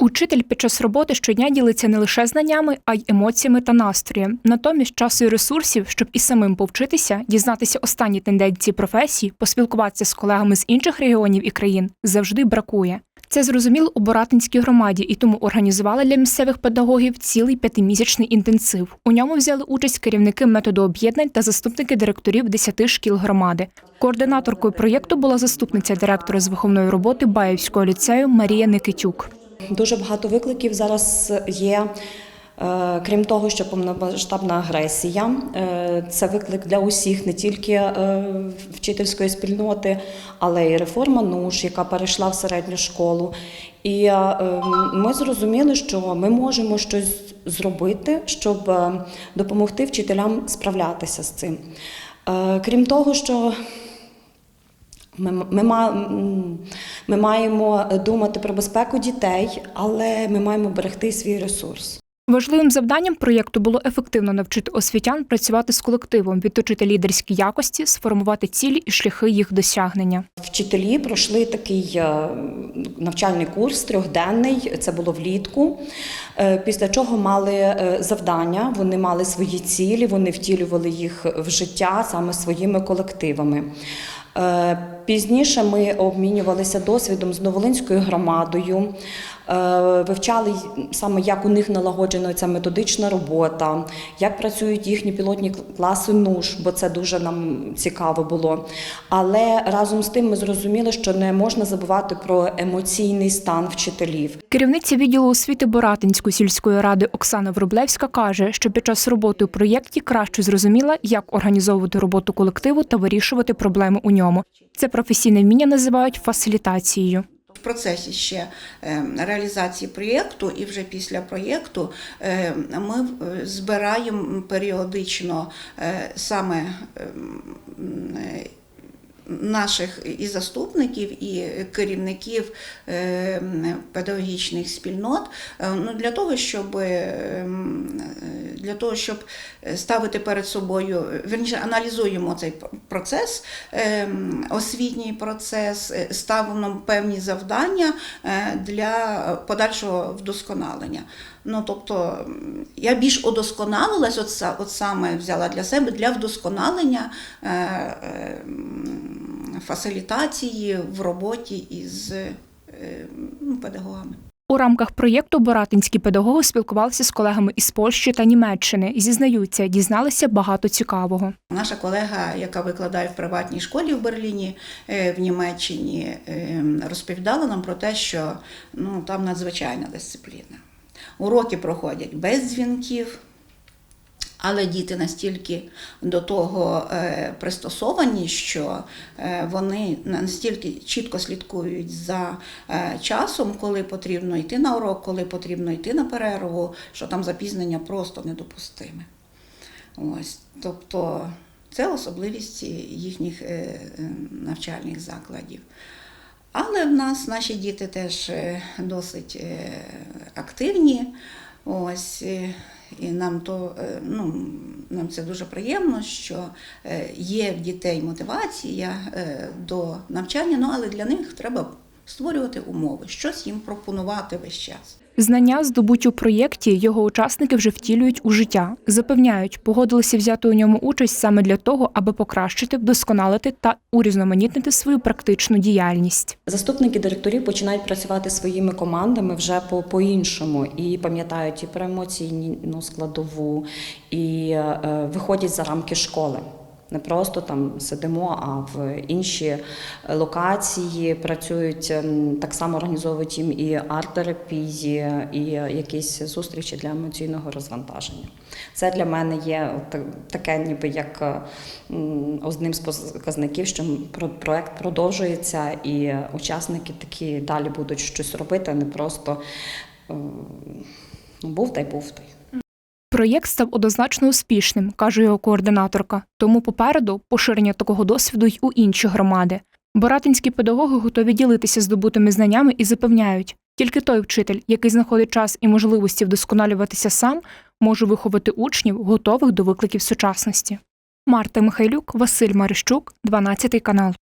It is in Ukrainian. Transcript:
Учитель під час роботи щодня ділиться не лише знаннями, а й емоціями та настроєм. Натомість часу і ресурсів, щоб і самим повчитися, дізнатися останні тенденції професії, поспілкуватися з колегами з інших регіонів і країн завжди бракує. Це зрозуміло у Боратинській громаді і тому організували для місцевих педагогів цілий п'ятимісячний інтенсив. У ньому взяли участь керівники методу об'єднань та заступники директорів 10 шкіл громади. Координаторкою проєкту була заступниця директора з виховної роботи Баївського ліцею Марія Никитюк. Дуже багато викликів зараз є. Е, Крім того, що повномасштабна агресія е, це виклик для усіх, не тільки е, вчительської спільноти, але й реформа НУШ, яка перейшла в середню школу. І ми зрозуміли, що ми можемо щось зробити, щоб допомогти вчителям справлятися з цим. Крім того, що ми, ми, ми маємо думати про безпеку дітей, але ми маємо берегти свій ресурс. Важливим завданням проєкту було ефективно навчити освітян працювати з колективом, відточити лідерські якості, сформувати цілі і шляхи їх досягнення. Вчителі пройшли такий е, навчальний курс трьохденний, це було влітку. е, Після чого мали е, завдання, вони мали свої цілі, вони втілювали їх в життя саме своїми колективами. Е, Пізніше ми обмінювалися досвідом з Новолинською громадою, е, вивчали саме, як у них налагоджена ця методична робота, як працюють їхні пілотні класи НУШ, бо це дуже нам цікаво було. Але разом з тим ми зрозуміли, що не можна забувати про емоційний стан вчителів. Керівниця відділу освіти Боратинської сільської ради Оксана Врублевська каже, що під час роботи у проєкті краще зрозуміла, як організовувати роботу колективу та вирішувати проблеми у ньому. Це професійне вміння називають фасилітацією. В процесі ще е, реалізації проєкту і вже після проєкту е, ми е, збираємо періодично саме наших і заступників, і керівників педагогічних спільнот ну, для того, щоб для того, щоб ставити перед собою, верніше аналізуємо цей процес, ем, освітній процес, е, ставимо певні завдання е, для подальшого вдосконалення. Ну, тобто я більш удосконалилась, от, от саме взяла для себе для вдосконалення е, е, фасилітації в роботі із е, педагогами. У рамках проєкту боратинські педагоги спілкувалися з колегами із Польщі та Німеччини зізнаються, дізналися багато цікавого. Наша колега, яка викладає в приватній школі в Берліні е, в Німеччині, е, розповідала нам про те, що ну, там надзвичайна дисципліна. Уроки проходять без дзвінків. Але діти настільки до того е, пристосовані, що е, вони настільки чітко слідкують за е, часом, коли потрібно йти на урок, коли потрібно йти на перерву, що там запізнення просто недопустиме. Ось, тобто це особливість їхніх навчальних закладів. Але в нас наші діти теж досить активні. Ось, і нам то е, ну, нам це дуже приємно, що е, є в дітей мотивація е, до навчання, ну але для них треба створювати умови, щось їм пропонувати весь час. Знання, здобуті у проєкті, його учасники вже втілюють у життя. Запевняють, погодилися взяти у ньому участь саме для того, аби покращити, вдосконалити та урізноманітнити свою практичну діяльність. Заступники директорів починають працювати своїми командами вже по- по-іншому і пам'ятають і про емоційну складову, і е, виходять за рамки школи. Не просто там сидимо, а в інші локації працюють ем, так само організовують їм і арт-терапії, і якісь зустрічі для емоційного розвантаження. Це для мене є таке, ніби як е, одним з показників, що про- проект продовжується, і учасники такі далі будуть щось робити, а не просто е, ну, був та й був та й. Проєкт став однозначно успішним, каже його координаторка. Тому попереду поширення такого досвіду й у інші громади. Боратинські педагоги готові ділитися здобутими знаннями і запевняють, тільки той вчитель, який знаходить час і можливості вдосконалюватися сам, може виховати учнів, готових до викликів сучасності. Марта Михайлюк, Василь Марищук, 12 канал.